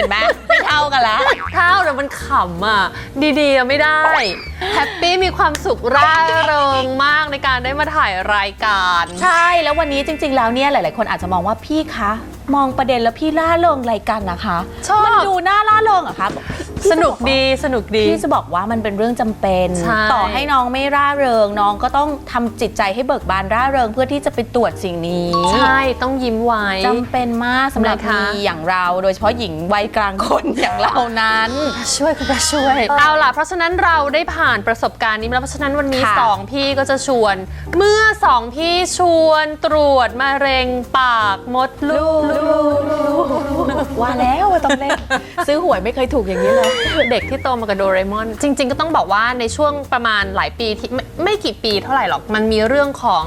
สดีค่ะเห็นไหมไม่เท่ากันแล้วเท่าแต่มันขำอะ ดีๆอะไม่ได้แฮปปี้มีความสุขร่าเริงมากในการได้มาถ่ายรายการ ใช่แล้ววันนี้จริง ๆ แล้วเนี่ยหลาย ๆ คนอาจจะมองว่าพี่คะ มองประเด็นแล้วพี่ล่าเริงอะไรกันนะคะชอบ มันดูน่าล่าเริงเหรอะคะพี่สนุกจะบอกว่าดีสนุกดี พี่จะบอกว่ามันเป็นเรื่องจำเป็น ใช่ ต่อให้น้องไม่ร่าเริง น้องก็ต้องทำจิตใจให้เบิกบานร่าเริงเพื่อที่จะไปตรวจสิ่งนี้ ใช่ต้องยิ้มไว้ จำเป็นมากสำหรับนะคะ มีอย่างเรา โดยเฉพาะหญิงวัยกลางคน อย่างเรานั้น ช่วยคุณพระช่วย เอาล่ะ เพราะฉะนั้นเราได้ผ่านประสบการณ์นี้มาแล้วเพราะฉะนั้นวันนี้ ค่ะสองพี่ก็จะชวน เมื่อสองพี่ชวนตรวจมะเร็งปากมดลูกว่าแล้วว่าต้องเล่นซื้อหวยไม่เคยถูกอย่างนี้เลย เด็กที่โตมากับโดเรมอน จริง ๆ ก็ต้องบอกว่าในช่วงประมาณหลายปีที่ไม่ไม่กี่ปีเท่าไหร่หรอก มันมีเรื่องของ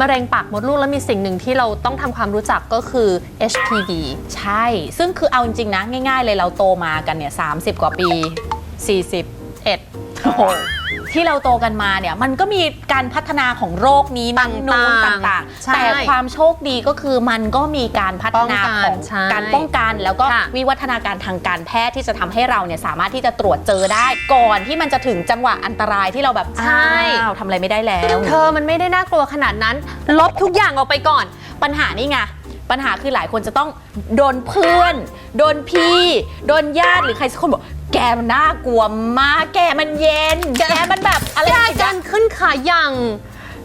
มะเร็งปากมดลูก แล้วมีสิ่งหนึ่งที่เราต้องทำความรู้จักก็คือ HPV ใช่ ซึ่งคือเอาจริงๆนะ ง่ายๆเลยเราโตมากันเนี่ยสากว่าปี 40 ที่เราโตกันมาเนี่ยมันก็มีการพัฒนาของโรคนี้มันนู้นต่างๆต่างใช่ๆแต่ความโชคดีก็คือมันก็มีการพัฒนาป้องกันของใช่การป้องกันแล้วก็ค่ะ วิวัฒนาการทางการแพทย์ที่จะทำให้เราเนี่ยสามารถที่จะตรวจเจอได้ ก่อนที่มันจะถึงจังหวะอันตรายที่เราแบบใช่อ้าวทำอะไรไม่ได้แล้ว เธอมันไม่ได้น่ากลัวขนาดนั้น ลบทุกอย่างออกไปก่อน ปัญหานี่ไง ปัญหาคือหลายคนจะต้องโดนเพื่อน โดนพี่ โดนญาติหรือใครสักคนบอก แกมันน่ากลัวมาก แกมันเย็น แกมันแบบอะไรแกอย่างเงี้กายรขึ้นขายัง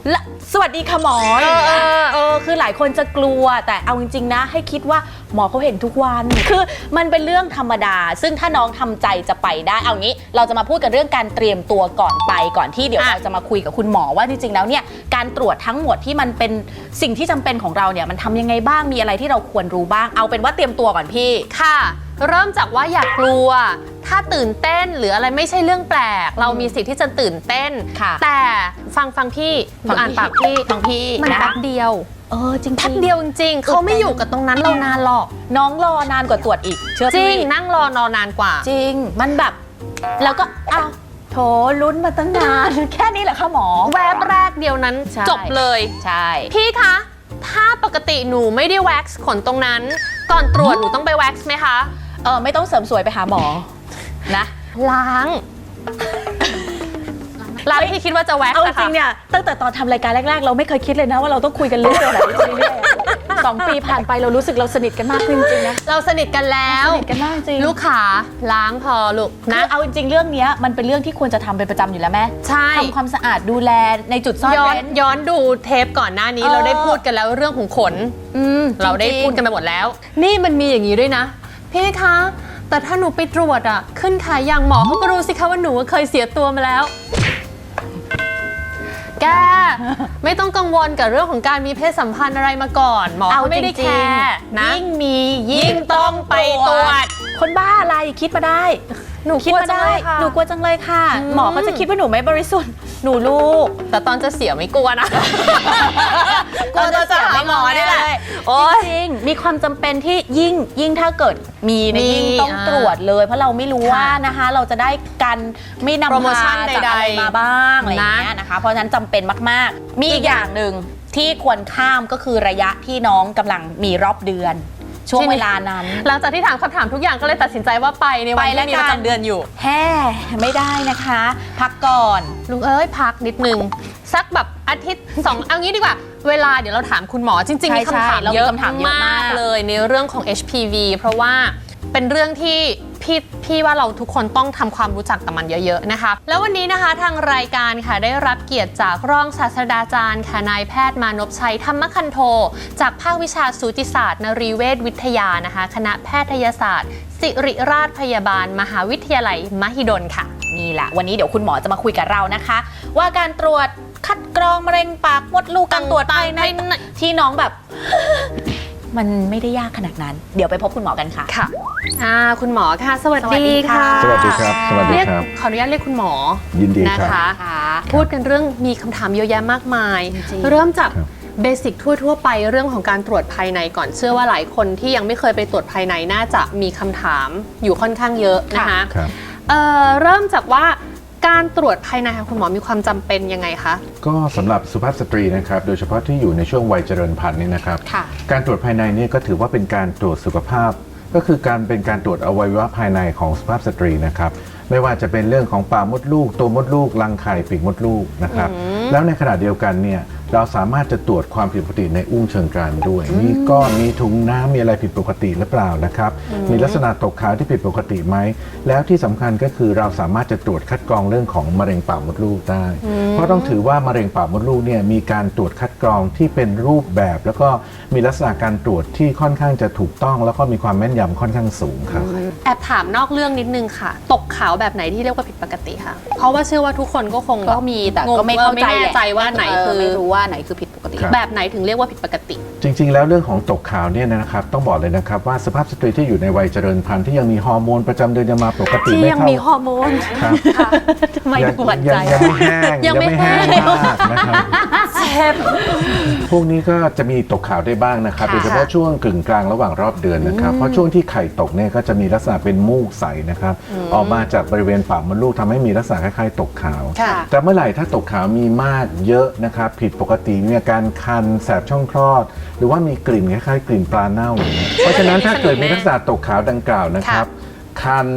และสวัสดีค่ะหมอเออเออเออ คือหลายคนจะกลัวแต่เอาจริง ๆ นะ ให้คิดว่าหมอเขาเห็นทุกวัน คือมันเป็นเรื่องธรรมดา ซึ่งถ้าน้องทำใจจะไปได้ เอางี้ เราจะมาพูดกันเรื่องการเตรียมตัวก่อนไป ก่อนที่เดี๋ยวอะเราจะมาคุยกับคุณหมอว่าจริง ๆ แล้วเนี่ย การตรวจทั้งหมดที่มันเป็นสิ่งที่จำเป็นของเราเนี่ย มันทำยังไงบ้าง มีอะไรที่เราควรรู้บ้าง เอาเป็นว่าเตรียมตัวก่อนพี่ ค่ะ เริ่มจากว่าอย่ากกลัว ถ้าตื่นเต้นหรืออะไรไม่ใช่เรื่องแปลก เรามีสิทธิ์ที่จะตื่นเต้น ค่ะแต่ฟังฟังพี่ฟังอ่านพี่ปากพี่ฟังพี่มันนะ แป๊บเดียวเออจริงๆแป๊บเดียวจริงๆเขาไม่อยู่กับตรงนั้นเรานานหรอก น้องรอนานกว่าตรวจอีก เชื่อจริพี่งนั่งรอนอนานกว่า จริง มันแบบ แล้วก็อ้าวโถลุ้นมาตั้งนาน แค่นี้แหละค่ะหมอ แวบแรกเดียวนั้นใช่ จบเลย ใช่ พี่คะ ถ้าปกติหนูไม่ได้แว็กซ์ขนตรงนั้น ก่อนตรวจหนูต้องไปแว็กซ์ไหมคะ เออไม่ต้องเสริมสวยไปหาหมอนะ ล้าง ล้างที่คิดว่าจะแว็กเอาซ์จนะคะริงๆเนี่ยตั้งแต่ตอนทำรายการแรก ๆ เราไม่เคยคิดเลยนะว่าเราต้องคุยกันเรื่อยๆแบบนี้เรื่อยๆสองปีผ่านไปเรารู้สึกเราสนิทกันมากขึ้นจริงๆนะเราสนิทกันแล้วสนิทกันมากจริงลูกขาล้างพอลูกนะ นะเอาจริงๆเรื่องเนี้ยมันเป็นเรื่องที่ควรจะทำเป็นประจำอยู่แล้วแม่ใช่ ทำความสะอาดดูแลในจุดซ่อนย้อนเร้น ย้อนดูเทปก่อนหน้านี้เออ เราได้พูดกันแล้วเรื่องของขนอืมเราได้จงๆพูดกันไปหมดแล้ว นี่มันมีอย่างนี้ด้วยนะ พี่คะ แต่ถ้าหนูไปตรวจอะขึ้นขายอย่างหมอเขาก็รู้สิคะว่าหนูเคยเสียตัวมาแล้ว แก ไม่ต้องกังวลกับเรื่องของการมีเพศสัมพันธ์อะไรมาก่อน หมอเอาเขาไม่ได้จแคริงร์ๆนะ ยิ่งมียิ่ยิ่งงต้องไปตรวจ คนบ้าอะไรคิดมาได้หนูคิดกลัวมาจังได้เลยค่ะหนูกลัวจังเลยค่ะอืมหมอเขาจะคิดว่าหนูไม่บริสุทธิ์ หนูลูกแต่ตอนจะเสียไม่กลัวนะ กลัวจะหาหมอนี่แหละโอ๊ยจริงๆมีความจำเป็นที่ยิ่งยิ่งถ้าเกิดมีเนยมียิ่งต้องอ่าตรวจเลย เพราะเราไม่รู้ค่ะว่านะคะ เราจะได้กันไม่นำโปรโมชั่พานจากใดๆอะไรมาบ้างอะไรอย่างเงี้ยนะนะคะ เพราะฉะนั้นจำเป็นมาก ๆ มีอีกอย่างหนึ่งที่ควรข้ามก็คือระยะที่น้องกำลังมีรอบเดือน ช่วงเวลานั้น หลังจากที่ถามคำถามทุกอย่างก็เลยตัดสินใจว่าไปในวันไปแล้วที่มีประกันจำเดือนอยู่ แฮ่ไม่ได้นะคะ พักก่อน ลุงเอ้ยพักนิดนึง สักแบบอาทิตย์ สองเอางี้ดีกว่า เวลาเดี๋ยวเราถามคุณหมอจริงใช่ๆมีคำถามใช่เรามีเยอะคำถามเยอะมากเลยในเรื่องของ HPV เพราะว่า เป็นเรื่องที่พี่พี่ว่าเราทุกคนต้องทำความรู้จักกับมันเยอะๆนะคะ แล้ววันนี้นะคะทางรายการค่ะได้รับเกียรติจากรองศาสตราจารย์ค่ะนายแพทย์มานพชัยธรรมคันโท จากภาควิชาสูติศาสตร์นรีเวชวิทยานะคะ คณะแพทยศาสตร์ศิริราชพยาบาล มหาวิทยาลัย มหิดลค่ะ นี่แหละ วันนี้เดี๋ยวคุณหมอจะมาคุยกับเรานะคะ ว่าการตรวจคัดกรองมะเร็งปากมดลูกการตรวจภายในที่น้องแบบ มันไม่ได้ยากขนาดนั้น เดี๋ยวไปพบคุณหมอกันค่ะ ค่ะอ่าคุณหมอค่ะ สวัสสวัสดีดีค่ะค่ะ สวัสดีครับ สวัสดีเรียกครับ ขออนุญาตเรียกคุณหมอยินดีนะครับคะค่ะพูดกันเรื่องมีคำถามเยอะแยะมากมาย จริงเริ่มจากครับ เบสิกทั่ว ๆ ไปเรื่องของการตรวจภายในก่อนเชื่อว่าหลายคนที่ยังไม่เคยไปตรวจภายในน่าจะมีคำถามอยู่ค่อนข้างเยอะนะคะ ครับ เอ่อเริ่มจากว่า การตรวจภายในค่ะคุณหมอมีความจำเป็นยังไงคะ ก็สำหรับสุภาพสตรีนะครับ โดยเฉพาะที่อยู่ในช่วงวัยเจริญพันธุ์เนี่ยนะครับ ค่ะ การตรวจภายในเนี่ยก็ถือว่าเป็นการตรวจสุขภาพ ก็คือการเป็นการตรวจอวัยวะภายในของสุภาพสตรีนะครับ ไม่ว่าจะเป็นเรื่องของปากมดลูก ตัวมดลูก รังไข่ปีกมดลูกนะครับ แล้วในขณะเดียวกันเนี่ย เราสามารถจะตรวจความผิดปกติในอุ้งเชิงกรานด้วย มีก้อนมีถุงน้ำมีอะไรผิดปกติหรือเปล่านะครับ มีลักษณะตกขาวที่ผิดปกติไหม แล้วที่สำคัญก็คือเราสามารถจะตรวจคัดกรองเรื่องของมะเร็งปากมดลูกได้ เพราะต้องถือว่ามะเร็งปากมดลูกเนี่ยมีการตรวจคัด กรองที่เป็นรูปแบบ แล้วก็มีลักษณะการตรวจที่ค่อนข้างจะถูกต้อง แล้วก็มีความแม่นยำค่อนข้างสูงครับ แอบถามนอกเรื่องนิดนึงค่ะ ตกขาวแบบไหนที่เรียกว่าผิดปกติค่ะเพราะว่าเชื่อว่าทุกคนก็คงก็มีแต่ก็ไม่เข้าใจไม่แน่ใจว่าไหนเคือไม่รู้ว่าไหนคือผิดปกติ ครับ แบบไหนถึงเรียกว่าผิดปกติ จริงๆ แล้วเรื่องของตกขาวเนี่ยนะครับต้องบอกเลยนะครับว่าสภาพสตรีที่อยู่ในวัยเจริญพันธุ์ที่ยังมีฮอร์โมนประจำเดือนยังมาปกติที่ไม่ยังเท่ามีฮอร์โมนครับทำไมยังดูหวั่นใจ ยังยังไม่แห้งยังไม่แห้งมากนะครับพวกนี้ก็จะมีตกขาวได้บ้างนะครับ ค่ะ โดยเฉพาะช่วงกึ่งกลางระหว่างรอบเดือนนะครับ เพราะช่วงที่ไข่ตกเนี่ยก็จะมีลักษณะเป็นมูกใสนะครับ ออกมาจากบริเวณปากมดลูกทำให้มีลักษณะคล้ายๆตกขาว ค่ะ แต่เมื่อไหร่ถ้าตกขาวมีมากเยอะนะครับ ผิดปกติมีอาการคันแสบช่องคลอด หรือว่ามีกลิ่นคล้ายๆ กลิ่นปลาเน่าอย่างเงี้ยเพราะฉะนั้นถ้าเกิดมีลักษณะตกขาวดังกล่าวนะครับ คัน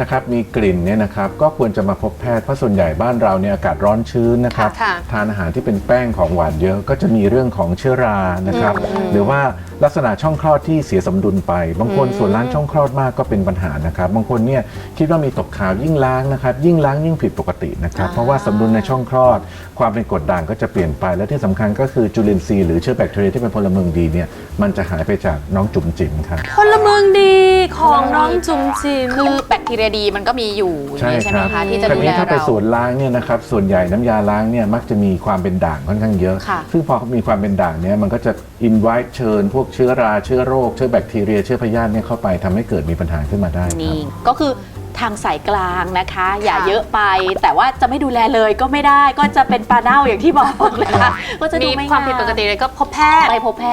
นะครับมีกลิ่นเนี่ยนะครับก็ควรจะมาพบแพทย์เพราะส่วนใหญ่บ้านเราเนี่ยอากาศร้อนชื้นนะครับค่ะ ทานอาหารที่เป็นแป้งของหวานเยอะก็จะมีเรื่องของเชื้อรานะครับ หรือว่าลักษณะช่องคลอดที่เสียสมดุลไป บางคนส่วนล้างช่องคลอดมากก็เป็นปัญหานะครับ บางคนเนี่ยคิดว่ามีตกขาวยิ่งล้างนะครับ ยิ่งล้างยิ่งผิดปกตินะครับ เพราะว่าสมดุลในช่องคลอด ความเป็นกรดด่างก็จะเปลี่ยนไป และที่สำคัญก็คือจุลินทรีย์หรือเชื้อแบคทีเรียที่เป็นพลเมืองดีเนี่ย มันจะหายไปจากน้องจุ๋มจิ๋มครับ พลเมืองดีของน้องจุ๋มจิมคือแบคทีเรียดีมันก็มีอยู่อย่างนี้ใช่ไหมคะที่จะคราดูวนี้แลถ้าไปเราส่วนล้างเนี่ยนะครับ ส่วนใหญ่น้ำยาล้างเนี่ยมักจะมีความเป็นด่างค่อนข้างเยอะค่ะซึ่งพอมีความเป็นด่างเนี่ยมันก็จะอินไวท์เชิญพวกเชื้อราเชื้อโรคเชื้อแบคทีเรีย เชื้อพยาธิเนี่ยเข้าไปทำให้เกิดมีปัญหาขึ้นมาได้ครับ นี่ก็คือ ทางสายกลางนะคะ อย่าค่ะเยอะไป แต่ว่าจะไม่ดูแลเลยก็ไม่ได้ก็จะเป็นปลาเน่าอย่างที่บอกนะคะก็จะดูมีไม่ความงผิดปกติเลยก็พบแพทย์ ไปพบแพ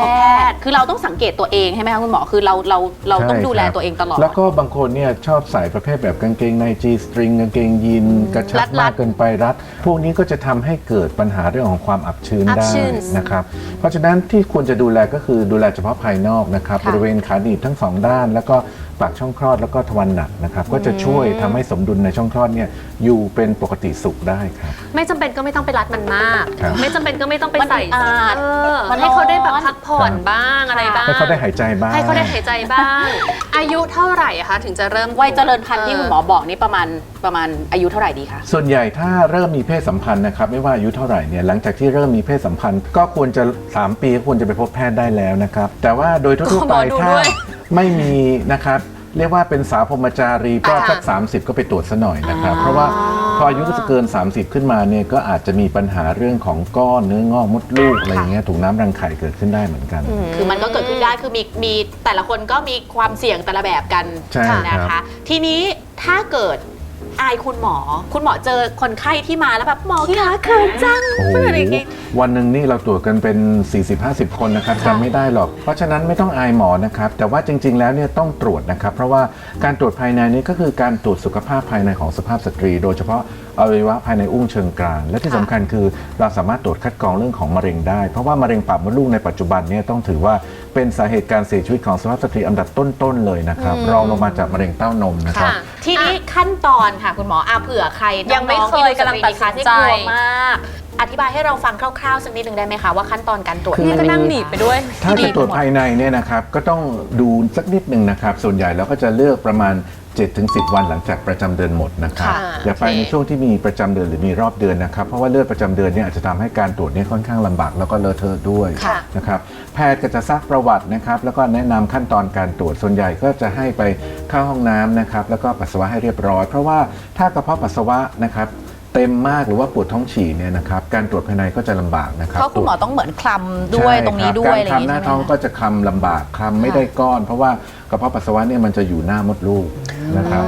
ทย์ คือเราต้องสังเกตตัวเองใช่ไหมคะคุณหมอคือเราเราเราต้องใช่ดูแลครับตัวเองตลอด แล้วก็บางคนเนี่ยชอบใส่ประเภทแบบกางเกงใน G string กางเกงยีนกระชัรับดๆมากเกินไปรัด พวกนี้ก็จะทำให้เกิดปัญหาเรื่องของความอับชื้นอับได้ชื้น นะครับ เพราะฉะนั้นที่ควรจะดูแลก็คือดูแลเฉพาะภายนอกนะครับค่ะบริเวณขาหนีบทั้งสองด้าน แล้วก็ ปากช่องคลอดแล้วก็ทวารหนักนะครับก็จะช่วยทำให้สมดุลในช่องคลอดเนี่ยอยู่เป็นปกติสุขได้ครับ ไม่จำเป็นก็ไม่ต้องไปรัดมันมาก ครับ ไม่จำเป็นก็ไม่ต้องไปมันใส่อึดอัดเออมันให้เขาได้แบบร้อนพักผ่อนบ้างอะไรบ้าง ให้เขาได้หายใจบ้าง ให้เขาได้หายใจบ้าง อายุเท่าไหร่อะคะถึงจะเริ่มวัยเจริญพันธุ์ที่คุณหมอบอกนี่ประมาณประมาณอายุเท่าไหร่ดีคะ ส่วนใหญ่ถ้าเริ่มมีเพศสัมพันธ์นะครับไม่ว่าอายุเท่าไหร่เนี่ยหลังจากที่เริ่มมีเพศสัมพันธ์ ก็ควรจะ 3 ปีก็ควรจะไปพบแพทย์ได้แล้วนะครับ แต่ว่าโดยทั่วๆไปถ้าไม่มีนะครับ เรียกว่าเป็นสาวพรหมจารีก็สัก30 ก็ไปตรวจซะหน่อยนะครับ เพราะว่าพออายุก็จะเกิน 30 ขึ้นมาเนี่ยก็อาจจะมีปัญหาเรื่องของก้อนเนื้องอกมดลูกอะไรอย่างเงี้ยถุงน้ำรังไข่เกิดขึ้นได้เหมือนกัน คือมันก็เกิดขึ้นได้คือมีมีแต่ละคนก็มีความเสี่ยงแต่ละแบบกันใช่ครับ นะคะ ทีนี้ถ้าเกิด อายคุณหมอ คุณหมอเจอคนไข้ที่มาแล้วแบบหมอขาเขินจังโอ้โหอะไรอย่างงี้วันหนึ่งนี่เราตรวจกันเป็น 40-50 คนนะครับค่ะจำไม่ได้หรอก เพราะฉะนั้นไม่ต้องอายหมอนะครับ แต่ว่าจริง ๆ แล้วเนี่ยต้องตรวจนะครับ เพราะว่าการตรวจภายในนี้ก็คือการตรวจสุขภาพภายในของสภาพสตรี โดยเฉพาะอวัยวะภายในอุ้งเชิงกราน และที่สำคัญคือเราสามารถตรวจคัดกรองเรื่องของมะเร็งได้ เพราะว่ามะเร็งปากมดลูกในปัจจุบันเนี่ยต้องถือว่าเป็นสาเหตุการเสียชีวิตของสภาพสตรีอันดับต้นๆเลยนะครับรองลงมาจากมะเร็งเต้านมนะครับ ค่ะ ทีนี้ขั้นตอนค่ะคุณหมออาเผื่อใครยังไม่น้อๆเคยที่กำลังตัดสินใจที่กลัวมาก อธิบายให้เราฟังคร่าวๆสักนิดหนึ่งได้ไหมคะว่าขั้นตอนการตรวจคือ นี่ก็นั่งหนีบไปด้วยถ้าจะตรวจภายในเนี่ยนะครับก็ต้องดูสักนิดหนึ่งนะครับ ส่วนใหญ่เราก็จะเลือกประมาณ 7-10 วันหลังจากประจำเดือนหมดนะครับ ค่ะอย่าไปโอเค ในช่วงที่มีประจำเดือนหรือมีรอบเดือนนะครับ เพราะว่าเลือดประจำเดือนเนี่ยอาจจะทำให้การตรวจเนี่ยค่อนข้างลำบากแล้วก็เลอะเทอะด้วยค่ะ นะครับ แพทย์ก็จะซักประวัตินะครับ แล้วก็แนะนำขั้นตอนการตรวจส่วนใหญ่ก็จะให้ไปเข้าห้องน้ำนะครับ แล้วก็ปัสสาวะให้เรียบร้อย เพราะว่าถ้ากระเพาะปัสสาวะนะครับเต็มมากหรือว่าปวดท้องฉี่เนี่ยนะครับ การตรวจภายในก็จะลำบากนะครับ เพราะคุณหมอต้องเหมือนคลำด้วยใช่ตรงนี้คบด้วยอะไรอการย่างคลำหงี้น้าใช่ไหมท้องคะ ก็จะคลำลำบากคลำไม่ได้ก้อน เพราะว่ากระเพาะปัสสาวะเนี่ยมันจะอยู่หน้ามดลูก นะครับ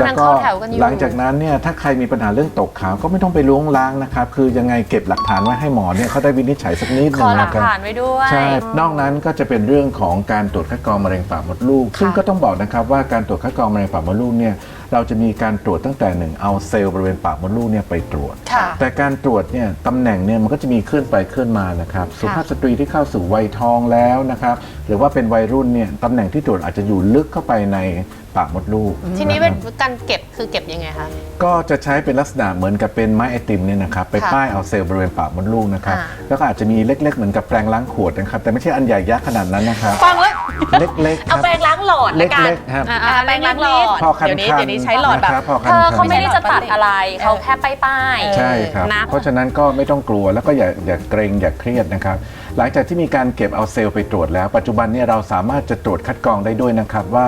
นั่งเข้าแถวกันอยู่หลังจากนั้นเนี่ยถ้าใครมีปัญหาเรื่องตกขาวก็ไม่ต้องไปล้วงล้างนะครับคือยังไงเก็บหลักฐานไว้ให้หมอเนี่ยเขาได้วินิจฉัยสักนิดหขนึ่องหลักนะครับฐานไว้ด้วยใช่นอกนั้นก็จะเป็นเรื่องของการตรวจคัดกรองมะเร็งปากมดลูก ซึ่งก็ต้องบอกนะครับว่าการตรวจคัดกรองมะเร็งปากมดลูกเนี่ยเราจะมีการตรวจตั้งแต่หนึ่งเอาเซลล์บริเวณปากมดลูกเนี่ยไปตรวจค่ะแต่การตรวจเนี่ยตำแหน่งเนี่ยมันก็จะมีเคลื่อนไปเคลื่อนมานะครับสุภาพสตรีที่เข้าสู่วัยทองแล้วนะครับหรือว่าเป็นวัยรุ่นเนี่ยตำแหน่งที่ตรวจอาจจะอยู่ลึกเข้าไปใน ปากมดลูกทีนี้เป็ะนครับการเก็บคือเก็บยังไงคะ ก็จะใช้เป็นลักษณะเหมือนกับเป็นไม้ไอติมเนี่ยนะครับไปค่ะป้ายเอาเซลล์บริเวณปากมดลูกนะครับอ่าแล้วก็อาจจะมีเล็ก ๆ เหมือนกับแปรงล้างขวดนะครับแต่ไม่ใช่อันใหญ่ยักษ์ขนาดนั้นนะครับฟังแล้วเล็กๆคเอารับแปรงล้างหลอดละกันเล็กๆครับอะอ่าแปรงล้างหลอดพอคันเดี๋ยวนี้ๆเดี๋ยวนี้ใช้หลอดแบบนะครับพอคัเธอเขานๆไม่ได้จะตัดอะไรเขาแค่ป้ายป้ายใช่ครับนะเพราะฉะนั้นก็ไม่ต้องกลัวแล้วก็อย่าอย่าเกรงอย่าเครียดนะครับหลังจากที่มีการเก็บเอาเซลล์ไปตรวจแล้ว ปัจจุบันเนี่ยเราสามารถจะตรวจคัดกรองได้ด้วยนะครับว่า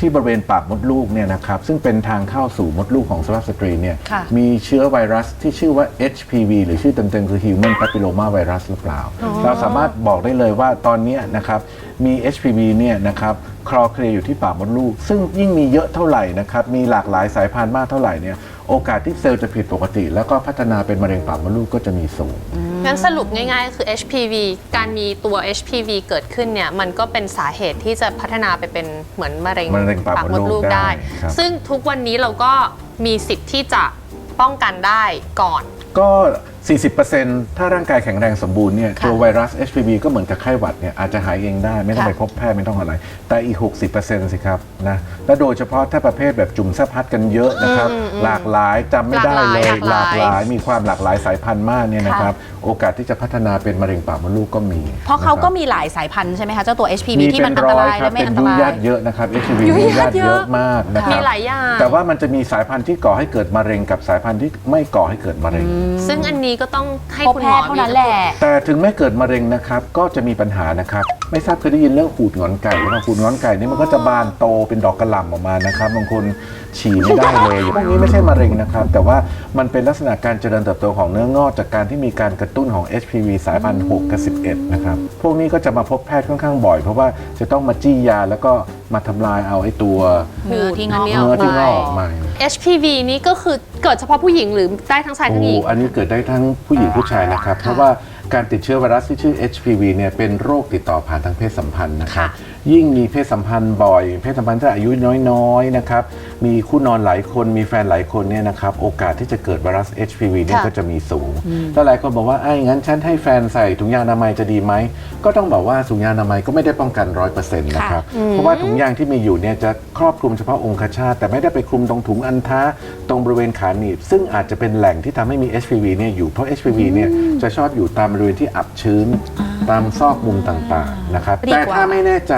ที่บริเวณปากมดลูกเนี่ยนะครับซึ่งเป็นทางเข้าสู่มดลูกของสุภาพสตรีเนี่ยค่ะ มีเชื้อไวรัสที่ชื่อว่า HPV หรือชื่อเต็มๆคือ Human Papilloma Virus หรือเปล่า เราสามารถบอกได้เลยว่าตอนเนี้ยนะครับมี HPV เนี่ยนะครับคลอเคลียร์อยู่ที่ปากมดลูก ซึ่งยิ่งมีเยอะเท่าไหร่นะครับมีหลากหลายสายพันธุ์มากเท่าไหร่เนี่ย โอกาสที่เซลล์จะผิดปกติ แล้วก็พัฒนาเป็นมะเร็งปากมดลูกก็จะมีสูง งั้นสรุปง่ายๆ คือ HPV การมีตัว HPV เกิดขึ้นเนี่ยมันก็เป็นสาเหตุที่จะพัฒนาไปเป็นเหมือนมะเร็งมะเร็งปากมดลูกได้ได้ครับ ซึ่งทุกวันนี้เราก็มีสิทธิ์ที่จะป้องกันได้ก่อน ก็ 40%ถ้าร่างกายแข็งแรงสมบูรณ์เนี่ยค่ะตัวไวรัส HPV ก็เหมือนกับไข้หวัดเนี่ยอาจจะหายเองได้ไม่ต้องค่ะไปพบแพทย์ไม่ต้องอะไร แต่อีก 60%สิครับนะและโดยเฉพาะถ้าประเภทแบบจุ่มแซบพัดกันเยอะนะครับอืมอืมหลากหลายจำไม่ได้เลยหลากหลายหลากหลายมีความหลากหลายสายพันธุ์มากเนี่ยนะครับโอกาสที่จะพัฒนาเป็นมะเร็งปากมดลูกก็มี เพราะเขาก็นคบมีหลายสายพันธุ์ใช่ไหมคะเจ้าตัว HPV ที่มันเป็อันตรายคและบไม่เป็นอันตยุ่งรายยากเยอะนะครับ HPV ยุ่งยุ่งยากยากเยเยอะอะมากนะครับมีหลายอย่างแต่ว่ามันจะมีสายพันธุ์ที่ก่อให้เกิดมะเร็งกับสายพันธุ์ที่ไม่ก่อให้เกิดมะเร็ง ซึ่งอันนี้ก็ต้องให้พบคุณแพหมอทย์เท่านั้นแหละ แต่ถึงไม่เกิดมะเร็งนะครับก็จะมีปัญหานะครับ ไม่ทราบเคยได้ยินเรื่องหูดงอนไก่ไหมครับหูดงอนไก่นี่มันก็จะบานโตเป็นดอกกระหล่ำออกมานะครับบางคนฉี่ไม่ได้เลยพวกนี้ไม่ใช่มะเร็งนะครับ แต่ว่ามันเป็นลักษณะการเจริญเติบโตของเนื้องอกจากการที่มีการกระตุ้นของ HPV สายพันธุ์6กับ11นะครับพวกนี้ก็จะมาพบแพทย์ค่อนข้างบ่อย เพราะว่าจะต้องมาจี้ยาแล้วก็ มาทำลายเอาไอ้ตัวเนื้อที่งอกนี้เนื้อที่งอกออกมา HPV นี่ก็คือเกิดเฉพาะผู้หญิงหรือได้ทั้งชายทั้งหญิง โอ้อันนี้เกิดได้ทั้งผู้หญิงผู้ชายนะครับ เพราะว่า การติดเชื้อไวรัสที่ชื่อ HPV เนี่ยเป็นโรคติดต่อผ่านทางเพศสัมพันธ์นะครับยิ่งมีเพศสัมพันธ์บ่อย เพศสัมพันธ์ที่อายุน้อยๆนะครับมีคู่นอนหลายคนมีแฟนหลายคนเนี่ยนะครับโอกาสที่จะเกิดไวรัส HPV เนี่ยค่ะก็จะมีสูงแล้วหลายคนบอกว่าไอ้งั้นฉันให้แฟนใส่ถุงยางอนามัยจะดีไหมก็ต้องบอกว่าถุงยางอนามัยก็ไม่ได้ป้องกันร้อยเปอร์เซ็นต์นะครับเพราะว่าถุงยางที่มีอยู่เนี่ยจะครอบคลุมเฉพาะองคชาตแต่ไม่ได้ไปคลุมตรงถุงอันทะตรงบริเวณขาหนีบ ซึ่งอาจจะเป็นแหล่งที่ทำให้มี HPV เนี่ยอยู่เพราะ HPV เนี่ยจะชอบอยู่ตามบริเวณที่อับชื้น ตามซอกมุมต่างๆนะครับ ดีแต่กว่าถ้าไม่แน่ใจ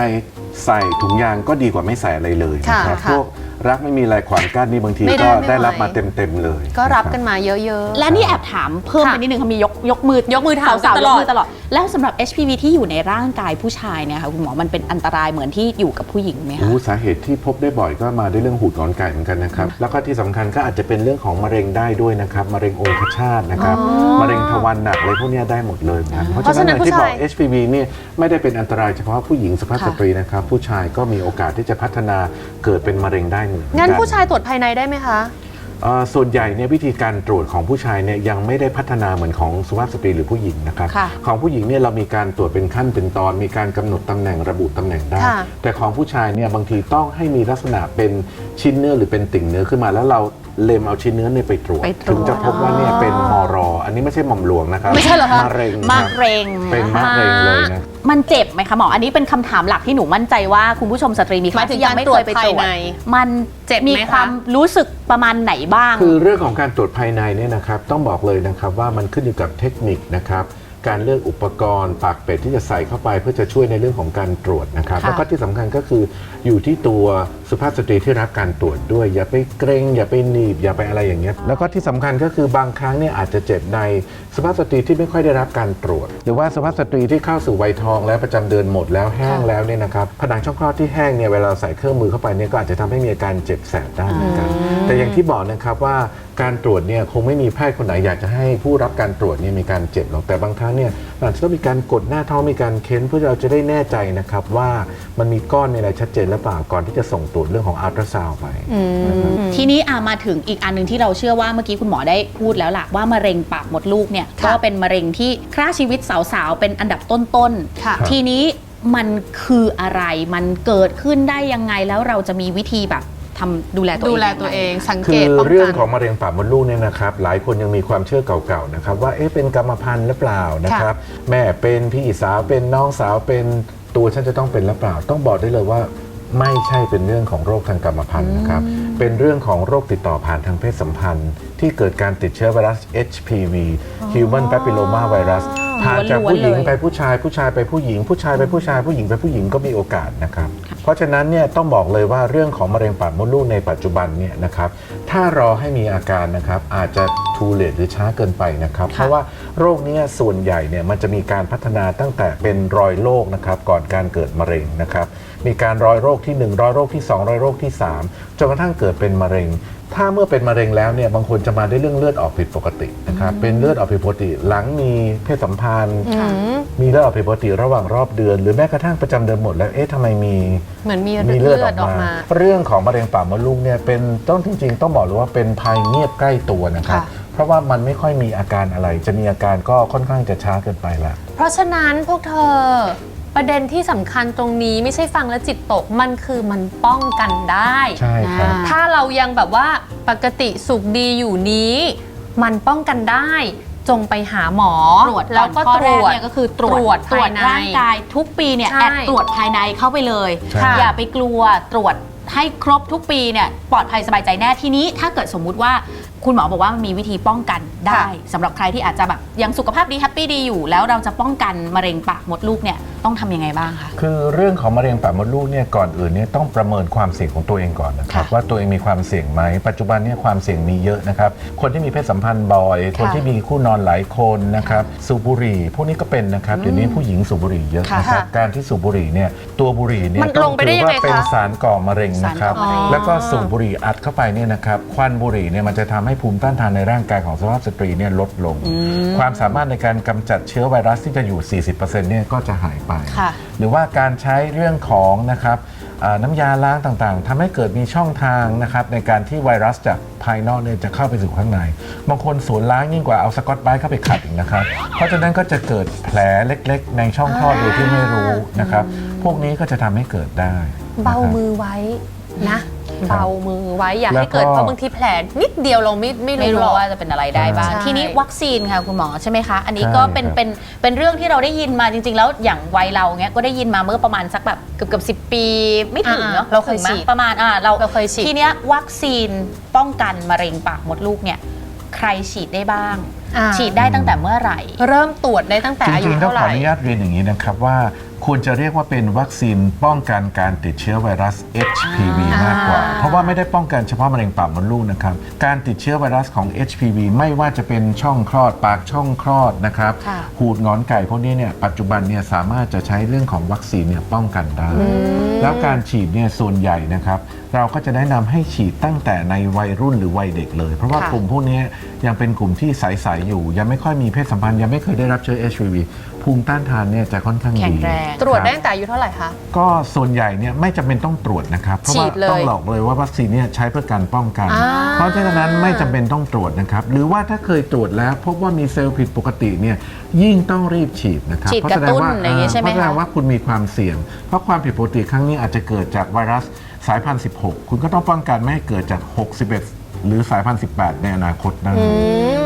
ใส่ถุงยางก็ดีกว่าไม่ใส่อะไรเลยนะครับค่ะพวก รักไม่มีอะไรขวางกั้นนี่บางทีไม่ได้ก็ไม่ได้รับไหว มาเต็มๆเลยก็รับะคกันมาเยอะๆ และนี่แอบถามเพิ่มค่ะไปนิดนึงค่ะมียกยกมือยกมือถามสาวตๆลยอดกมือตลอด แล้วสำหรับ HPV ที่อยู่ในร่างกายผู้ชายเนี่ยค่ะคุณหมอมันเป็นอันตรายเหมือนที่อยู่กับผู้หญิงไหมคะ อู้สาเหตุที่พบได้บ่อยก็มาด้วยเรื่องหูดงอนไก่เหมือนกันนะครับ แล้วก็ที่สำคัญก็อาจจะเป็นเรื่องของมะเร็งได้ด้วยนะครับ มะเร็งองคชาตนะครับมะเร็งทวารหนักอะไรพวกเนี้ยได้หมดเลยนะเพราะฉะนั้นอย่างที่บอก HPV เนี่ยไม่ได้เป็นอันตรายเฉพาะผู้หญิงสุภาพสตรีนะครับ ผู้ชายก็มีโอกาสที่จะพัฒนาเกิดเป็นมะเร็งได้เหมือนกันงั้นผู้ชายตรวจภายในได้ไหมคะเอ่อส่วนใหญ่เนี่ยวิธีการตรวจของผู้ชายเนี่ยยังไม่ได้พัฒนาเหมือนของสุภาพสตรีหรือผู้หญิงนะครับค่ะของผู้หญิงเนี่ยเรามีการตรวจเป็นขั้นเป็นตอน มีการกำหนดตำแหน่งระบุตำแหน่งได้ค่ะแต่ของผู้ชายเนี่ยบางทีต้องให้มีลักษณะเป็นชิ้นเนื้อหรือเป็นติ่งเนื้อขึ้นมาแล้วเรา เล็มเอาชิ้นเนื้อเนี่ยไปตรวจ ไปตรวจ ถึงจะพบว่าเนี่ยเป็นมอรอ อันนี้ไม่ใช่หม่อมหลวงนะครับไม่ใช่เหรอคะมะเร็งมะครับเร็งเป็นมะเร็งเลยนะ มันเจ็บไหมคะหมอ อันนี้เป็นคำถามหลักที่หนูมั่นใจว่าคุณผู้ชมสตรีมีหมายถึงที่ยังไม่เคยไปตรวจการตรวจภายในมันเจ็บไหมมีคะความรู้สึกประมาณไหนบ้าง คือเรื่องของการตรวจภายในเนี่ยนะครับต้องบอกเลยนะครับว่ามันขึ้นอยู่กับเทคนิคนะครับ การเลือกอุปกรณ์ปากเป็ดที่จะใส่เข้าไปเพื่อจะช่วยในเรื่องของการตรวจนะครับค่ะ แล้วก็ที่สำคัญก็คืออยู่ที่ตัวสุภาพสตรีที่รับการตรวจด้วย อย่าไปเกรงอย่าไปหนีบอย่าไปอะไรอย่างเงี้ยแล้วก็ที่สำคัญก็คือบางครั้งเนี่ยอาจจะเจ็บในสุภาพสตรีที่ไม่ค่อยได้รับการตรวจ หรือว่าสุภาพสตรีที่เข้าสู่วัยทองแล้วประจำเดือนหมดแล้วแห้งแล้วเนี่ยนะครับผนังช่องคลอดที่แห้งเนี่ยเวลาเราใส่เครื่องมือเข้าไปเนี่ยก็อาจจะทำให้มีอาการเจ็บแสบได้เหมือนกัน แต่อย่างที่บอกนะครับว่าการตรวจเนี่ยคงไม่มีแพทย์คนไหนอยากจะให้ผู้รับการตรวจเนี่ยมีการเจ็บหรอกแต่บางครั้งเนี่ยอาจจะต้องมีการกดหน้าท้องมีการเค้นเพื่อเราจะได้แน่ใจนะครับว่ามันมีก้อนในอะไรชัดเจนหรือเปล่าก่อนที่จะส่งตรวจเรื่องของอัลตราซาวด์ไปนะครับทีนี้อามาถึงอีกอันหนึ่งที่เราเชื่อว่าเมื่อกี้คุณหมอได้พูดแล้วล่ะว่ามะเร็งปากมดลูกเนี่ยค่ะก็เป็นมะเร็งที่ฆ่าชีวิตสาวๆเป็นอันดับต้นค่ะๆทีนี้มันคืออะไรมันเกิดขึ้นได้ยังไงแล้วเราจะมีวิธีแบบ ทำดูแลตัวเองดูแลตัวเองสังคืเกตอป้องเรื่องกันของมะเร็งปากมดลูกเนี่ยนะครับ หลายคนยังมีความเชื่อเก่าๆนะครับ ว่าเอ๊ะเป็นกรรมพันธุ์หรือเปล่านะครับ แม่เป็นพี่สาวเป็นน้องสาวเป็นตัวฉันจะต้องเป็นหรือเปล่า ต้องบอกได้เลยว่า ไม่ใช่เป็นเรื่องของโรคทางกรรมพันธุ์นะครับ เป็นเรื่องของโรคติดต่อผ่านทางเพศสัมพันธ์ ที่เกิดการติดเชื้อไวรัส HPV Human Papilloma Virus ผ่านจากผู้หญิงล้วนๆเลยไปผู้ชายผู้ชายไปผู้หญิง ผู้ชายไปผู้ชายผู้หญิงไปผู้หญิงก็มีโอกาสนะครับ เพราะฉะนั้นเนี่ยต้องบอกเลยว่าเรื่องของมะเร็งปากมดลูกในปัจจุบันเนี่ยนะครับถ้ารอให้มีอาการนะครับอาจจะทูเลตหรือช้าเกินไปนะครับ เพราะว่า โรคเนี้ส่วนใหญ่เนี่ยมันจะมีการพัฒนาตั้งแต่เป็นรอยโรคนะครับก่อนการเกิดมะเร็งนะครับมีการรอยโรคที่1รอยโรคที่2รอยโรคที่3จนกระทั่งเกิดเป็นมะเร็ง ถ้าเมื่อเป็นมะเร็งแล้วเนี่ยบางคนจะมาด้วยเรื่องเลือดออกผิดปกตินะครับเป็นเลือดออกผิดปกติ หลังมีเพศสัมพันธ์อืมมีเลือดออกผิดปกติระหว่างรอบเดือน หรือแม้กระทั่งประจำเดือนหมดแล้วเอ๊ะทำไมมีเหมือนมีมีเลืเลืออดดออออกกมามา เรื่องของมะเร็งปากมดลูกเนี่ยเป็นต้องจริง ๆ ต้องบอกเลยว่าเป็นภัยเงียบใกล้ตัวนะครับค่ะเพ ราะว่ามันไม่ค่อยมีอาการอะไร จะมีอาการก็ค่อนข้างจะช้าเกินไปละ เพราะฉะนั้นพวกเธอประเด็นที่สำคัญตรงนี้ไม่ใช่ฟังแล้วจิตตกมันคือมันป้องกันได้ใช่ครับอ่าถ้าเรายังแบบว่าปกติสุขดีอยู่นี้ มันป้องกันได้ จงไปหาหมอตรวจแล้วก็ข้อตรแรวจ เนี่ยก็คือตรวจตรวจตรวจภายในร่างกายทุกปีเนี่ยใช่แอดตรวจภายในเข้าไปเลย ใช่ อย่าไปกลัวตรวจให้ครบทุกปีเนี่ยปลอดภัยสบายใจแน่ทีนี้ ถ้าเกิดสมมุติว่า คุณหมอบอกว่ามันมีวิธีป้องกันได้สำหรับใครที่อาจจะแบบยังสุขภาพดีแฮปปี้ดีอยู่ แล้วเราจะป้องกันมะเร็งปากมดลูกเนี่ยต้องทำยังไงบ้างคะ คือเรื่องของมะเร็งปากมดลูกเนี่ยก่อนอื่นเนี่ยต้องประเมินความเสี่ยงของตัวเองก่อนนะครับค่ะว่าตัวเองมีความเสี่ยงไหมปัจจุบันเนี่ยความเสี่ยงมีเยอะนะครับคนที่มีเพศสัมพันธ์บ่อย คนที่มีคู่นอนหลายคนนะครับสูบบุหรี่ พวกนี้ก็เป็นนะครับเดี๋ยวนี้ผู้หญิงสูบบุหรี่เยอะค่ะนะครับการที่สูบบุหรี่เนี่ยตัวบุหรี่เนี่ยมันต้ลองงไปได้ถือยังว่าไงคะเป็นสารก่อมะเร็งนะครับสารก่อมะเร็ง แล้วก็สูบบุหรี่อัดเข้าไปเนี่ยนะครับควันบุหรี่เนี่ยมันจะทำให้ภูมิต้านทานในร่างกายของสุภาพสตรีเนี่ยลดลง ความสามารถในการกำจัดเชื้อไวรัสที่จะอยู่ 40%เนี่ยก็จะหายไปค่ะหรือว่าการใช้เรื่องของนะครับอ่าน้ำยาล้างต่างๆทำให้เกิดมีช่องทางนะครับในการที่ไวรัสจากภายนอกเนี่ยจะเข้าไปสู่ข้างใน บางคนสวนล้างยิ่งกว่าเอาสกอตไบรท์เข้าไปขัดอีกนะครับ เพราะฉะนั้นก็จะเกิดแผลเล็ก ๆ ในช่องคลอดโดยที่ไม่รู้นะครับ พวกนี้ก็จะทำให้เกิดได้ เบานะครับมือไว้นะครับ เบามือไว้อย่าแล้วให้เกิดก็เพราะบางทีแผลนิดเดียวเราไม่ไม่ไม่รู้หรู้รอก ว่าจะเป็นอะไรได้บ้าง ใช่ ทีนี้วัคซีนค่ะคุณหมอใช่ไหมคะ อันนี้ใช่ก็เป็นครับ เป็นเป็นเรื่องที่เราได้ยินมาจริง ๆ แล้วอย่างวัยเราเนี้ยก็ได้ยินมาเมื่อประมาณสักแบบเกือบเกือบสิปี ไม่ถึงเนาะอ่าเราเคยถึงไหมฉีดประมาณอ่าเราเราเคยฉีด ทีเนี้ยวัคซีนป้องกันมะเร็งปากมดลูกเนี่ยใครฉีดได้บ้าง อ่าฉีดได้ตั้งแต่เมื่อไหร่ เริ่มตรวจได้ตั้งแต่จอายุริงๆต้องเท่าไหขอร่ อนุญาตเรียนอย่างนี้นะครับว่า ควรจะเรียกว่าเป็นวัคซีนป้องกันการติดเชื้อไวรัส HPV อ่ามมากกว่า เพราะว่าไม่ได้ป้องกันเฉพาะมะเร็งปากมดลูกนะครับ การติดเชื้อไวรัสของ HPV ไม่ว่าจะเป็นช่องคลอดปากช่องคลอดนะครับค่ะหูดงอนไก่พวกนี้เนี่ยปัจจุบันเนี่ยสามารถจะใช้เรื่องของวัคซีนเนี่ยป้องกันได้ แล้วการฉีดเนี่ยส่วนใหญ่นะครับเราก็จะแนะนำให้ฉีดตั้งแต่ในวัยรุ่นหรือวัยเด็กเลย เพราะว่าค่ะกลุ่มพวกนี้ยังเป็นกลุ่มที่ใสๆอยู่ ยังไม่ค่อยมีเพศสัมพันธ์ยังไม่เคยได้รับเชื้อ HPV ภูมิต้านทานเนี่ยจะค่อนข้างแข็ดีงแรง ตรวจได้คบตั้งแต่อายุเท่าไหร่คะ ก็ส่วนใหญ่เนี่ยไม่จำเป็นต้องตรวจนะครับ เพราะว่าฉีดเลยต้องหลอกเลยว่าวัคซีนเนี่ยใช้เพื่อการป้องกัน อ่า เพราะฉะนั้นไม่จำเป็นต้องตรวจนะครับ หรือว่าถ้าเคยตรวจแล้วพบว่ามีเซลล์ผิดปกติเนี่ยยิ่งต้องรีบฉีดนะครับฉีดเพราะแสดงว่ากระตุ้นอะไรอย่างงี้ใช่ไหมเพราะแสดงคะ ว่าคุณมีความเสี่ยง เพราะความผิดปกติครั้งนี้อาจจะเกิดจากไวรัสสายพันธุ์ 16 คุณก็ต้องป้องกันไม่ให้เกิดจาก 61 หรือสายพันธุ์ 18 ในอนาคตได้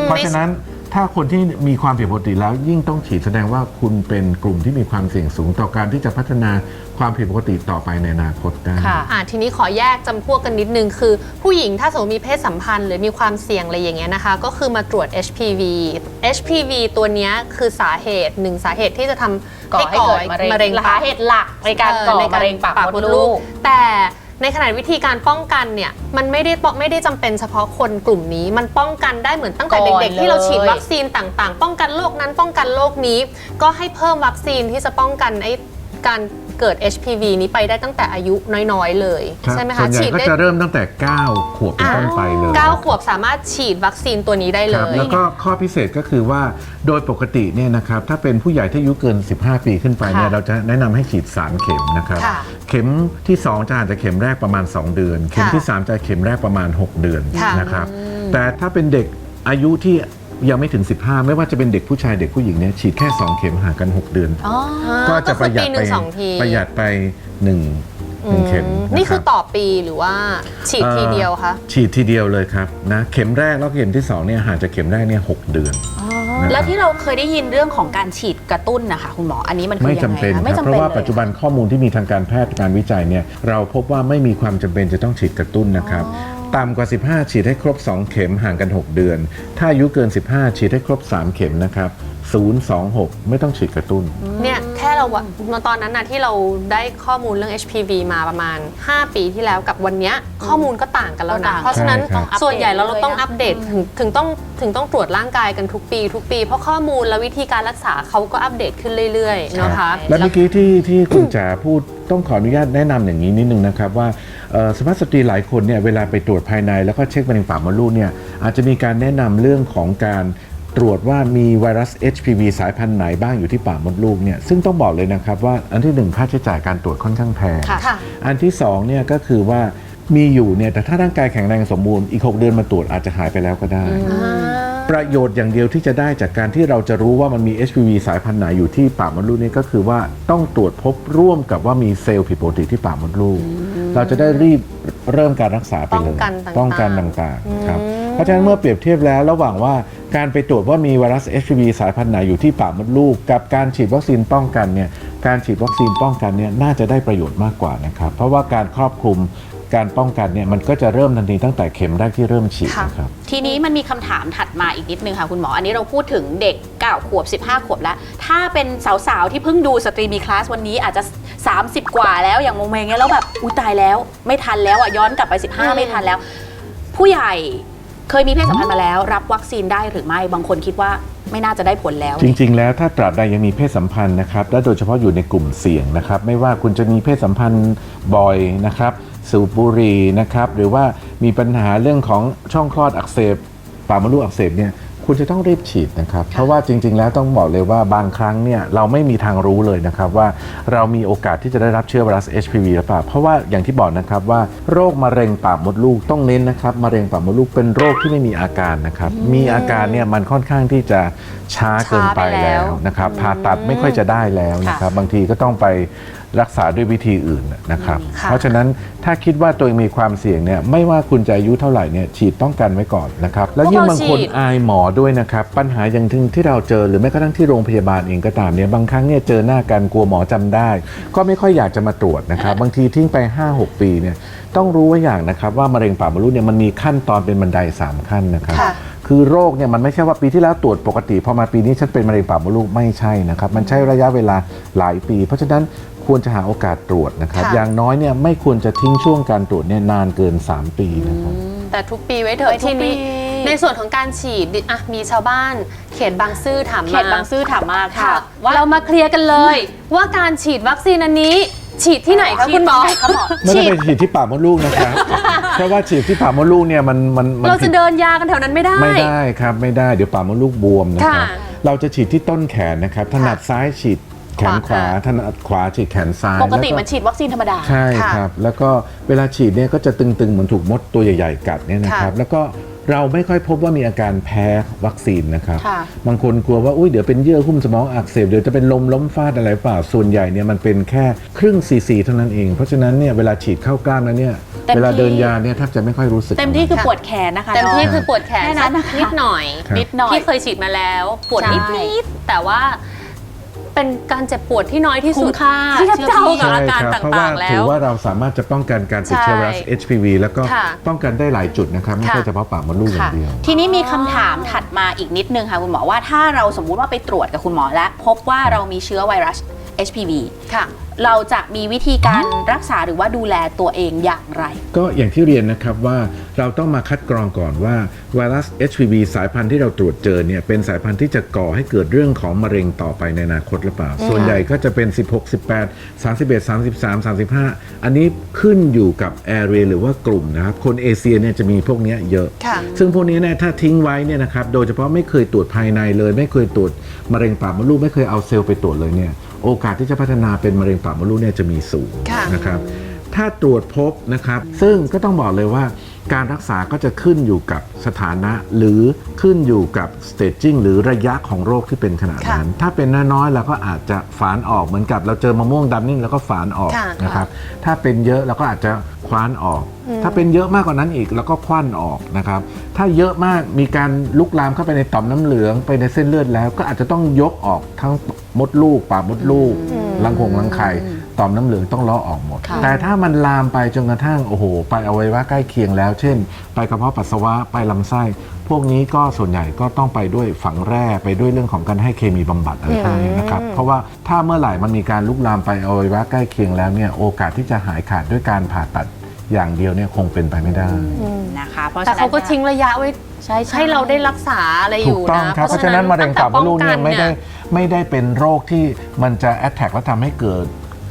เพราะฉะนั้น ถ้าคนที่มีความผิดปกติแล้วยิ่งต้องฉีดแสดงว่าคุณเป็นกลุ่มที่มีความเสี่ยงสูงต่อการที่จะพัฒนาความผิดปกติต่อไปในอนาคตได้ค่ะอ่าทีนี้ขอแยกจำพวกกันนิดนึง คือ ผู้หญิงถ้าสมมติมีเพศสัมพันธ์หรือมีความเสี่ยงอะไรอย่างเงี้ยนะคะ ก็คือมาตรวจ HPV HPV ตัวเนี้ยคือสาเหตุหนึ่งสาเหตุที่จะทำก่อให้เกิดมะเร็งมะเร็งปาก สาเหตุหลักในการก่อในมะเร็งปากมดลูกแต่ ในขณะวิธีการป้องกันเนี่ยมันไม่ได้ป้องไม่ได้จำเป็นเฉพาะคนกลุ่มนี้ มันป้องกันได้เหมือนตั้งแต่ก่อนเด็กๆที่เราฉีดเลยวัคซีนต่างๆ ป้องกันโรคนั้นป้องกันโรคนี้ ก็ให้เพิ่มวัคซีนที่จะป้องกันไอ้การ เกิด HPV นี้ไปได้ตั้งแต่อายุน้อยๆ เลยครับใช่ไหมส่คะวนใหญ่ฉีดก็ได้จะเริ่มตั้งแต่ 9 ขวบเป็นต้นไปเลย เก้าขวบสามารถฉีดวัคซีนตัวนี้ได้เลครับย แล้วก็ข้อพิเศษก็คือว่าโดยปกติเนี่ยนะครับถ้าเป็นผู้ใหญ่ที่อายุเกิน 15 ปีขึ้นไปเนี่ยค่ะเราจะแนะนำให้ฉีด 3 เข็มนะครับ ค่ะเข็มที่ 2 จะอาจจะเข็มแรกประมาณ 2 เดือน เข็มที่ 3 จะเข็มแรกประมาณ 6 เดือนค่ะนะครับ แต่ถ้าเป็นเด็กอายุที่ ยังไม่ถึง 15 ไม่ว่าจะเป็นเด็กผู้ชายเด็กผู้หญิงเนี่ยฉีดแค่ 2 เข็มห่างกัน 6 เดือน อ๋อก็จะประหยัดก็คือปีหไปนึ่งสองที ประหยัดไปหนึ่งหนึ่งเข็มอืมะนี่คือรับ ต่อปีหรือว่าฉีดทีเดียวคะ ฉีดทีเดียวเลยครับนะเข็มแรกแล้วก็เข็มที่สองเนี่ยห่างจากเข็มแรกเนี่ยหกเดือนนะครับแล้วที่เราเคยได้ยินเรื่องของการฉีดกระตุ้นนะคะคุณหมออันนี้มันคือไม่ยังจำไงเป็นคะคไม่รับจำเพเป็นราะว่าเลยปัจจุบันข้อมูลที่มีทางการแพทย์การวิจัยเนี่ยเราพบว่าไม่มีความจำเป็นจะต้องฉีดกระตุ้นนะครับ ต่ำกว่า 15 ฉีดให้ครบ 2 เข็มห่างกัน 6 เดือน ถ้าอายุเกิน 15 ฉีดให้ครบ 3 เข็มนะครับ 026 ไม่ต้องฉีดกระตุ้น เนี่ยแค่เราอะมาตอนนั้นนะที่เราได้ข้อมูลเรื่อง HPV มาประมาณ 5 ปีที่แล้วกับวันเนี้ยข้อมูลก็ต่างกันแล้วก็นะต่าง เพราะฉะนั้นใช่ครับ ส่วนใหญ่เราเราต้องเลยนะอัปเดตถึงถึงต้องถึงต้องตรวจร่างกายกันทุกปี ทุกปี เพราะข้อมูลและวิธีการรักษาเขาก็อัปเดตขึ้นเรื่อยๆนะคะ และเมื่อกี้ที่ที่คุณจ๋าพูดต้องขออนุญาตแนะนำอย่างนี้นิดนึงนะครับว่าเอ่อ สุภาพสตรีหลายคนเนี่ยเวลาไปตรวจภายในแล้วก็เช็คมะเร็งปากมดลูกเนี่ยอาจจะมีการแนะนำเรื่องของการตรวจว่ามีไวรัส HPV สายพันธุ์ไหนบ้างอยู่ที่ปากมดลูกเนี่ยซึ่งต้องบอกเลยนะครับว่าอันที่หนึ่งค่าใช้จ่ายการตรวจค่อนข้างแพง ค่ะค่ะอันที่สองเนี่ยก็คือว่า มีอยู่เนี่ยแต่ถ้าร่างกายแข็งแรงสมบูรณ์อีก 6 เดือนมาตรวจอาจจะหายไปแล้วก็ได้ ประโยชน์อย่างเดียวที่จะได้จากการที่เราจะรู้ว่ามันมี HPV สายพันธุ์ไหนอยู่ที่ปากมดลูกนี่ก็คือว่าต้องตรวจพบร่วมกับว่ามีเซลล์ผิดปกติที่ปากมดลูก เราจะได้รีบเริ่มการรักษาไปเลยป้องกันต่างๆป้องกันต่างๆครับเพราะฉะนั้นเมื่อเปรียบเทียบแล้วระหว่างว่าการไปตรวจว่ามีไวรัส HPV สายพันธุ์ไหนอยู่ที่ปากมดลูก กับการฉีดวัคซีนป้องกันเนี่ยการฉีดวัคซีนป้องกันเนี่ยน่าจะได้ประโยชน์มากกว่านะครับ เพราะว่าการครอบคลุม การป้องกันเนี่ยมันก็จะเริ่มทันทีตั้งแต่เข็มแรกที่เริ่มฉีดค่ะนะครับ ทีนี้มันมีคำถามถัดมาอีกนิดนึงค่ะคุณหมอ อันนี้เราพูดถึงเด็ก 9 ขวบ 15 ขวบแล้ว ถ้าเป็นสาวๆ ที่เพิ่งดูสตรีมีคลาสวันนี้อาจจะ 30 กว่าแล้วอย่างโมเมงเงี้ยแล้วแบบอุ้ยตายแล้ว ไม่ทันแล้วอะย้อนกลับไป15 ไม่ทันแล้ว ผู้ใหญ่เคยมีเพศสัมพันธ์มาแล้ว รับวัคซีนได้หรือไม่บางคนคิดว่าไม่น่าจะได้ผลแล้ว จริง ๆ แล้วถ้าตราบใดยังมีเพศสัมพันธ์นะครับและโดยเฉพาะอยู่ในกลุ่มเสี่ยงนะครับ ไม่ว่าคุณจะมีเพศสัมพันธ์บ่อยนะครับ สูบบุหรี่นะครับ หรือว่ามีปัญหาเรื่องของช่องคลอดอักเสบปากมดลูกอักเสบเนี่ยคุณจะต้องรีบฉีดนะครับ เพราะว่าจริง ๆ แล้วต้องบอกเลยว่าบางครั้งเนี่ยเราไม่มีทางรู้เลยนะครับว่าเรามีโอกาสที่จะได้รับเชื้อไวรัส HPV หรือเปล่า เพราะว่าอย่างที่บอกนะครับว่าโรคมะเร็งปากมดลูกต้องเน้นนะครับมะเร็งปากมดลูกเป็นโรคที่ไม่มีอาการนะครับ มีอาการเนี่ยมันค่อนข้างที่จะช้าเกินไปช้าไปแล้แล้ววนะครับผ่าตัดไม่ค่อยจะได้แล้วนะครับ บางทีก็ต้องไป รักษาด้วยวิธีอื่นนะครับค่ะเพราะฉะนั้นถ้าคิดว่าตัวเองมีความเสี่ยงเนี่ยไม่ว่าคุณจะอายุเท่าไหร่เนี่ยฉีดป้องกันไว้ก่อนนะครับ แล้วยิ่งบางคนอายหมอด้วยนะครับ ปัญหาอย่างที่ที่เราเจอหรือแม้กระทั่งที่โรงพยาบาลเองก็ตามเนี่ยบางครั้งเนี่ยเจอหน้ากันกลัวหมอจำได้ ก็ไม่ค่อยอยากจะมาตรวจนะครับ บางทีทิ้งไป 5-6 ปีเนี่ยต้องรู้ไว้อย่างนะครับว่ามะเร็งปากมดลูกเนี่ยมันมีขั้นตอนเป็นบันไดสามขั้นนะครับค่ะคือโรคเนี่ยมันไม่ใช่ว่าปีที่แล้วตรวจปกติพอมาปีนี้ฉันเป็นมะเร็งปากมดลูกไม่ใช่นะครับ มันใช้ระยะเวลาหลายปี เพราะฉะนั้น ควรจะหาโอกาสตรวจนะครับ ค่ะ อย่างน้อยเนี่ยไม่ควรจะทิ้งช่วงการตรวจเนี่ยนานเกิน 3 ปีนะครับ แต่ทุกปีไว้เถอะไว้ทุกทีนี้ ปี ในส่วนของการฉีดดิอะมีชาวบ้าน เขตบางซื่อถามเขมาตบางซื่อถามมาค่ะ ค่ะว่าเรามาเคลียร์กันเลย ว่าการฉีดวัคซีนอันนี้ ฉีดที่ไหนคะคุณหมอ ฉีดที่ไหนคะหมอ ไม่ได้ไปฉีดที่ปากมดลูกนะครับ เพราะว่าฉีดที่ปากมดลูกเนี่ยมันมันมันเราผิจะด เดินยากันแถวนั้นไม่ได้ ไม่ได้ครับไม่ได้เดี๋ยวปากมดลูกบวมนะครับค่ะเราจะฉีดที่ต้นแขนนะครับถนัดซ้ายฉีด แขนขวาขวาค่ะถนัดขวาฉีดแขนซ้ายปกติแล้วมันฉีดวัคซีนธรรมดา ใช่ค่ะครับ แล้วก็เวลาฉีดเนี่ยก็จะตึงๆ เหมือนถูกมดตัวใหญ่ๆ กัดเนี่ยนะครับค่ะแล้วก็เราไม่ค่อยพบว่ามีอาการแพ้วัคซีนนะครับ ค่ะ บางคนกลัวว่าอุ้ยเดี๋ยวเป็นเยื่อหุ้มสมองอักเสบเดี๋ยวจะเป็นลมล้มฟาดอะไรเปล่าส่วนใหญ่เนี่ยมันเป็นแค่ครึ่งซีซีเท่านั้นเอง เพราะฉะนั้นเนี่ยเวลาฉีดเข้ากล้ามแล้วเนี่ยเต็มที่ เวลาเดินยาเนี่ยแทบจะไม่ค่อยรู้สึก เต็มที่คือค่ะปวดแขนนะคะเต็มที่น้ง คือปวดแขนแค่นั้นนะคะนิดหน่อย ครับ นิดหน่อย ที่เคยฉีดมาแล้ว ปวดใช่ นิดนิดๆแต่ว่า เป็นการเจ็บปวดที่น้อยที่สุคุ้ดมค่าเทียบเชื่อเท่าพี่กับอาใช่การครับตเพราะว่า่างๆแล้ถือวว่าเราสามารถจะป้องกันการติดเชื้อไวรัส ใช่ HPV แล้วก็ค่ะป้องกันได้หลายจุดนะครับไม่ใช่ค่ะ เฉพาะปากมดลูกอย่างเดียว ทีนี้มีคำถามถัดมาอีกนิดนึงค่ะคุณหมอว่าถ้าเราสมมุติว่าไปตรวจกับคุณหมอแล้ว พบว่าเรามีเชื้อไวรัส HPV ค่ะ เราจะมีวิธีการรักษาหรือว่าดูแลตัวเองอย่างไร ก็อย่างที่เรียนนะครับว่าเราต้องมาคัดกรองก่อนว่าไวรัส HPV สายพันธุ์ที่เราตรวจเจอเนี่ยเป็นสายพันธุ์ที่จะก่อให้เกิดเรื่องของมะเร็งต่อไปในอนาคตหรือเปล่า ส่วนใหญ่ก็จะเป็น 16 18 31 33 35 อันนี้ขึ้นอยู่กับแอเรียหรือว่ากลุ่มนะครับคนเอเชียเนี่ยจะมีพวกเนี้ยเยอะ ค่ะ ซึ่งพวกนี้เนี่ยถ้าทิ้งไว้เนี่ยนะครับโดยเฉพาะไม่เคยตรวจภายในเลย ไม่เคยตรวจมะเร็งปากมดลูกไม่เคยเอาเซลล์ไปตรวจเลยเนี่ย โอกาสที่จะพัฒนาเป็นมะเร็งปากมดลูกเนี่ยจะมีสูงค่ะนะครับ ถ้าตรวจพบนะครับ ซึ่งก็ต้องบอกเลยว่า การรักษาก็จะขึ้นอยู่กับสถานะหรือขึ้นอยู่กับ staging หรือระยะของโรคที่เป็นขนาดนั้น ถ้าเป็นน้อยๆเราก็อาจจะฝานออกเหมือนกับ เราเจอมะม่วงดำนิ่งแล้วก็ฝานออกค่ะนะครับ ถ้าเป็นเยอะเราก็อาจจะคว้านออก ถ้าเป็นเยอะมากกว่านั้นอีกแล้วก็คว้านออกนะครับ ถ้าเยอะมากมีการลุกลามเข้าไปในต่อมน้ำเหลืองไปในเส้นเลือดแล้ว ก็อาจจะต้องยกออกทั้งมดลูกปากมดลูกรังคงรังไข่ ต่อมน้ำเหลืองต้องเลาะออกหมดค่ะแต่ถ้ามันลามไปจนกระทั่งโอ้โห ไปอวัยวะใกล้เคียงแล้ว เช่น ไปกระเพาะปัสสาวะไปลำไส้ พวกนี้ก็ส่วนใหญ่ก็ต้องไปด้วยฝังแร่ไปด้วยเรื่องของการให้เคมีบำบัดอะไรพวกนี้นะครับเพราะว่าถ้าเมื่อไหร่มันมีการลุกลามไปอวัยวะใกล้เคียงแล้วเนี่ยโอกาสที่จะหายขาดด้วยการผ่าตัดอย่างเดียวเนี่ยคงเป็นไปไม่ได้นะคะเพราะแต่ฉะนั้นเขาก็ทิ้งระยะไว้ใช่ใช่ให้เราได้รักษาอะไรอถูยู่กต้องนะครับเพราะฉะนั้นมะเร็งปากมดลูกเนี่ยไม่ได้ตั้งแต่ป้องกันไม่ได้เป็นโรคที่มันจะแอ t แทกและทำให้เกิด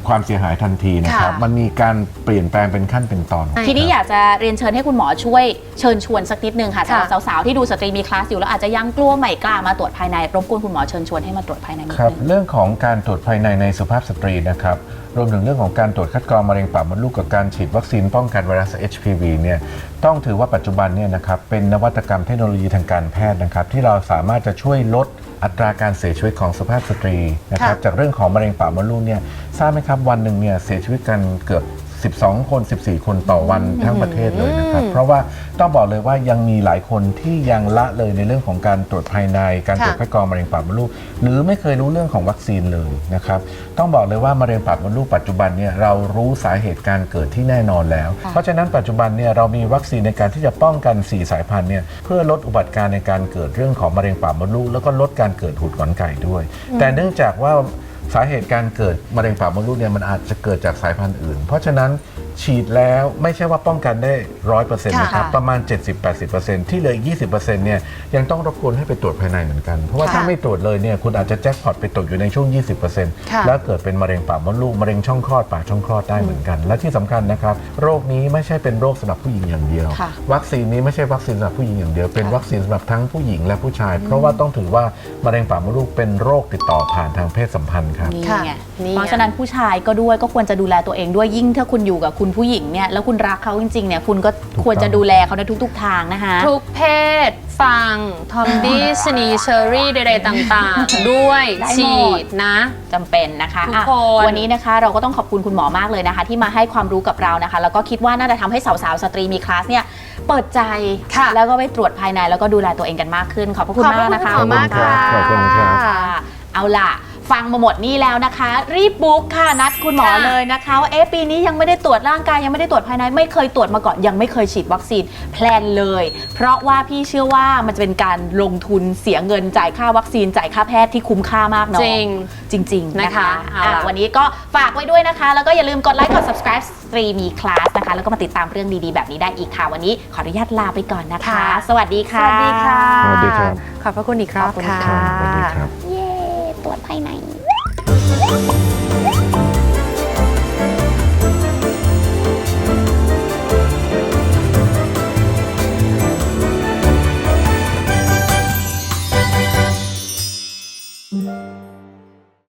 ความเสียหายทันทีนะครับ ค่ะ มันมีการเปลี่ยนแปลงเป็นขั้นเป็นตอนใช่ทีนี้อยากจะเรียนเชิญให้คุณหมอช่วยเชิญชวนสักนิดนึงค่ะสำหรับค่ะสาวๆที่ดูสตรีมีคลาสอยู่แล้วอาจจะยังกลัวใหม่กล้ามาตรวจภายในรบกวนคุณหมอเชิญชวนให้มาตรวจภายในนิดครับนึง เรื่องของการตรวจภายในในสุภาพสตรีนะครับรวมถึงเรื่องของการตรวจคัดกรองมะเร็งปากมดลูกกับการฉีดวัคซีนป้องกันไวรัส HPV เนี่ยต้องถือว่าปัจจุบันเนี่ยนะครับเป็นนวัตกรรมเทคโนโลยีทางการแพทย์นะครับที่เราสามารถจะช่วยลด อัตราการเสียชีวิตของสุภาพสตรีนะครับค่ะจากเรื่องของมะเร็งปากมดลูกเนี่ยทราบไหมครับวันหนึ่งเนี่ยเสียชีวิตกันเกือบ 12 คน 14 คนต่อวันทั้งประเทศเลยนะครับ เพราะว่าต้องบอกเลยว่ายังมีหลายคนที่ยังละเลยในเรื่องของการตรวจภายใน การตรวจค่ะคัดกรองมะเร็งปากมดลูก หรือไม่เคยรู้เรื่องของวัคซีนเลยนะครับ ต้องบอกเลยว่ามะเร็งปากมดลูกปัจจุบันเนี่ยเรารู้สาเหตุการเกิดที่แน่นอนแล้ว เพราะฉะนั้นปัจจุบันเนี่ยเรามีวัคซีนในการที่จะป้องกัน 4 สายพันธุ์เนี่ยเพื่อลดอุบัติการณ์ในการเกิดเรื่องของมะเร็งปากมดลูก แล้วก็ลดการเกิดหูดหงอนไก่ด้วย แต่เนื่องจากว่า สาเหตุการเกิดมะเร็งปากมดลูกเนี่ยมันอาจจะเกิดจากสายพันธุ์อื่น เพราะฉะนั้น ฉีดแล้วไม่ใช่ว่าป้องกันได้ร้อยเปอร์เซ็นต์นะครับ ค่ะประมาณ 70-80%ที่เหลือ20%เนี่ยยังต้องรบกวนให้ไปตรวจภายในเหมือนกัน เพราะว่าค่ะถ้าไม่ตรวจเลยเนี่ยคุณอาจจะแจ็คพอตไปตกอยู่ในช่วงค่ะ20%แล้วเกิดเป็นมะเร็งปากมดลูกมะเร็งช่องคลอดปากช่องคลอดได้เหมือนกัน และที่สำคัญนะครับโรคนี้ไม่ใช่เป็นโรคสำหรับผู้หญิงอย่างเดียว ค่ะ วัคซีนนี้ไม่ใช่วัคซีนสำหรับผู้หญิงอย่างเดียว เป็นวัคซีนสำหรับทั้งผู้หญิงและผู้ชาย เพราะว่าต้องถือว่ามะเร็งปากมดลูกเป็นโรคติดต่อผ่านทางเพศสัมพันธ์ครับ นี่ค่ะไงนี่ไง เพราะฉะนั้นผู้ชายก็ด้วยก็ควรจะดูแลตัวเองด้วยยิ่งถ้าคุณอยู่กับคุณผู้หญิงเนี่ยแล้วคุณรักเขาจริงๆเนี่ยคุณก็ถูกควรจะต้องดูแลเขาในทุก ๆ ทางนะคะทุกเพศ ฟัง ทอมดี้ชนีเชอรี่ใดๆต่างๆ ด้วยได้หมดฉีดนะ จำเป็นนะคะทุกอะคนวันนี้นะคะเราก็ต้องขอบคุณคุณหมอมากเลยนะคะ ที่มาให้ความรู้กับเรานะคะ แล้วก็คิดว่าน่าจะทำให้สาวๆสตรีมีคลาสเนี่ยเปิดใจค่ะแล้วก็ไปตรวจภายในแล้วก็ดูแลตัวเองกันมากขึ้นขอบพระคุณขอบพมากระนะคะคุณหมอมากค่ะ ขอบคุณครับ ค่ะเอาล่ะ ฟังมาหมดนี่แล้วนะคะ รีบบุ๊กค่ะนัดคุณหมอค่ะเลยนะคะว่าเอ๊ะปีนี้ยังไม่ได้ตรวจร่างกายยังไม่ได้ตรวจภายในไม่เคยตรวจมาก่อนยังไม่เคยฉีดวัคซีนแพลนเลย เพราะว่าพี่เชื่อว่ามันจะเป็นการลงทุนเสียเงินจ่ายค่าวัคซีนจ่ายค่าแพทย์ที่คุ้มค่ามากเนาะจริงจริง ๆ นะคะนะคะเอาอะล่ะวันนี้ก็ฝากไว้ด้วยนะคะ แล้วก็อย่าลืมกดไลค์กด subscribe Stream Me Class นะคะ แล้วก็มาติดตามเรื่องดีๆแบบนี้ได้อีกค่ะ วันนี้ขออนุญาตลาไปก่อนนะคะ สวัสดีค่ะ สวัสดีค่ะสวัสดีครับขอบพระคุณอีกรอบขอบคุณค่ะครับสวัสดีครับเย้ ตรวจภายใน